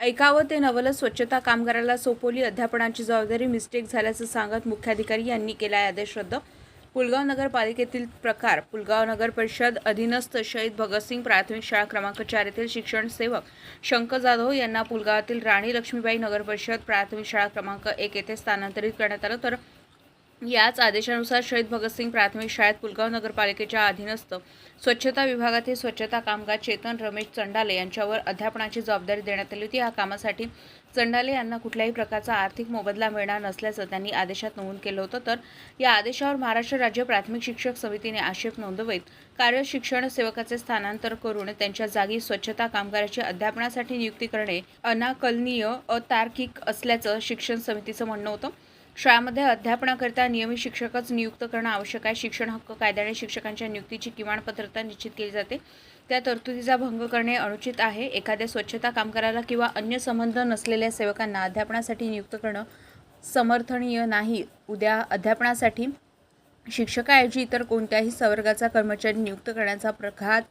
ऐकावं ते नवलं स्वच्छता कामगाराला सोपवली. अध्यापनाची जबाबदारी मिस्टेक झाल्याचं सांगत मुख्याधिकारी यांनी केला आदेश रद्द. पुलगाव नगरपालिकेतील प्रकार पुलगाव नगर परिषद अधीनस्थ शहीद भगतसिंग प्राथमिक शाळा क्रमांक चार येथील शिक्षण सेवक शंकर जाधव यांना पुलगावातील राणी लक्ष्मीबाई नगर परिषद प्राथमिक शाळा क्रमांक एक येथे स्थानांतरित करण्यात आलं. तर याच आदेशानुसार शहीद भगतसिंग प्राथमिक शाळेत पुलगाव नगरपालिकेच्या अधीनस्थ स्वच्छता विभागातील स्वच्छता कामगार चेतन रमेश चंडाले यांच्यावर अध्यापनाची जबाबदारी देण्यात आली होती. या कामासाठी चंडाले यांना कुठल्याही प्रकारचा आर्थिक मोबदला मिळणार नसल्याचं त्यांनी आदेशात नमूद केलं होतं. तर या आदेशावर महाराष्ट्र राज्य प्राथमिक शिक्षक समितीने आक्षेप नोंदवत कार्य शिक्षण सेवकाचे स्थानांतर करून त्यांच्या जागी स्वच्छता कामगाराची अध्यापनासाठी नियुक्ती करणे अनाकलनीय अतार्किक असल्याचं शिक्षण समितीचं म्हणणं होतं. शाळामध्ये अध्यापनाकरिता नियमित शिक्षकच नियुक्त करणं आवश्यक आहे. शिक्षण हक्क कायद्याने शिक्षकांच्या नियुक्तीची किमान पात्रता निश्चित केली जाते. त्या तरतुदीचा भंग करणे अनुचित आहे. एखाद्या स्वच्छता कामगाराला किंवा अन्य संबंध नसलेल्या सेवकांना अध्यापनासाठी नियुक्त करणं समर्थनीय नाही. उद्या अध्यापनासाठी शिक्षकाऐवजी इतर कोणत्याही संवर्गाचा कर्मचारी नियुक्त करण्याचा प्रघात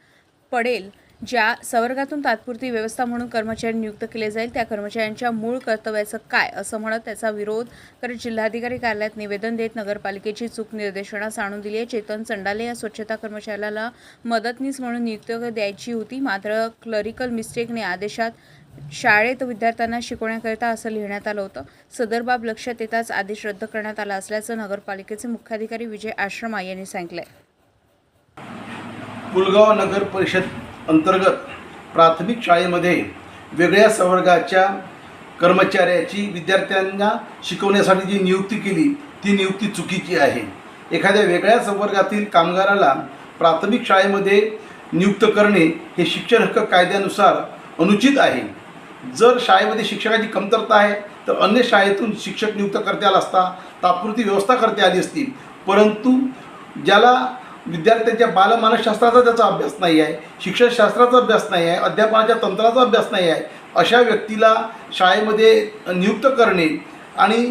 पडेल. ज्या संवर्गातून तात्पुरती व्यवस्था म्हणून कर्मचारी नियुक्त केले जाईल त्या कर्मचाऱ्यांच्या मूळ कर्तव्याचं काय असं म्हणत त्याचा विरोध करत जिल्हाधिकारी कार्यालयात निवेदन देत नगरपालिकेची चूक निर्देशनास आणून दिली आहे. चेतन चंडाले या स्वच्छता कर्मचाऱ्याला मदतनीस म्हणून नियुक्त द्यायची होती. मात्र क्लरिकल मिस्टेकने आदेशात शाळेत विद्यार्थ्यांना शिकवण्याकरिता असं लिहिण्यात आलं होतं. सदर बाब लक्षात येताच आदेश रद्द करण्यात आला असल्याचं नगरपालिकेचे मुख्याधिकारी विजय आश्रमा यांनी सांगितलंय. पुलगाव नगर परिषद अंतर्गत प्राथमिक शाळेमध्ये वेगळ्या संवर्गाच्या कर्मचाऱ्याची विद्यार्थ्यांना शिकवण्यासाठी जी नियुक्ती केली ती नियुक्ती चुकीची आहे. एखाद्या वेगळ्या संवर्गातील कामगाराला प्राथमिक शाळेमध्ये नियुक्त करणे हे शिक्षण हक्क कायद्यानुसार अनुचित आहे. जर शाळेमध्ये शिक्षकाची कमतरता आहे तर अन्य शाळेतून शिक्षक नियुक्त करता आला असता तात्पुरती व्यवस्था करता आली असती. परंतु ज्याला विद्यार्थ्यांच्या बालमानसशास्त्राचा त्याचा अभ्यास नाही आहे शिक्षणशास्त्राचा अभ्यास नाही आहे अध्यापनाच्या तंत्राचा अभ्यास नाही आहे अशा व्यक्तीला शाळेमध्ये नियुक्त करणे आणि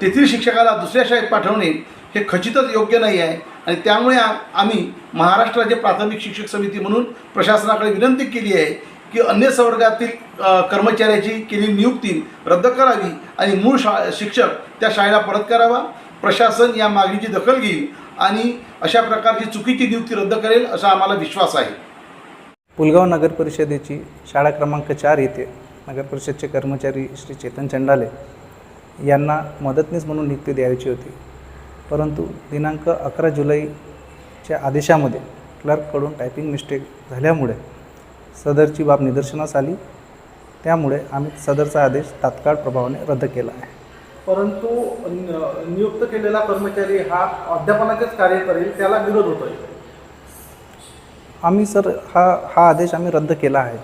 तेथील शिक्षकाला दुसऱ्या शाळेत पाठवणे हे खचितच योग्य नाही आहे. आणि त्यामुळे आम्ही महाराष्ट्र राज्य प्राथमिक शिक्षक समिती म्हणून प्रशासनाकडे विनंती केली आहे की अन्य संवर्गातील कर्मचाऱ्याची केलेली नियुक्ती रद्द करावी आणि मूळ शा शिक्षक त्या शाळेला परत करावा. प्रशासन या मागणीची दखल घेईल. आणि अशा प्रकारची चुकीची नियुक्ती रद्द करेल असा आम्हाला विश्वास आहे. पुलगाव नगर परिषदेची शाळा क्रमांक चार येथे नगर परिषदचे कर्मचारी श्री चेतन चंडाले यांना मदतनीस म्हणून नियुक्ती द्यायची होती. परंतु दिनांक अकरा जुलैच्या आदेशामध्ये क्लर्ककडून टायपिंग मिस्टेक झाल्यामुळे सदरची बाब निदर्शनास आली. त्यामुळे आम्ही सदरचा आदेश तात्काळ प्रभावाने रद्द केला आहे. परंतु न- नियुक्त केलेला कर्मचारी हा अध्यापनाचेच कार्य करेल त्याला विरोध होतोय. आम्ही सर हा हा आदेश आम्ही रद्द केला आहे.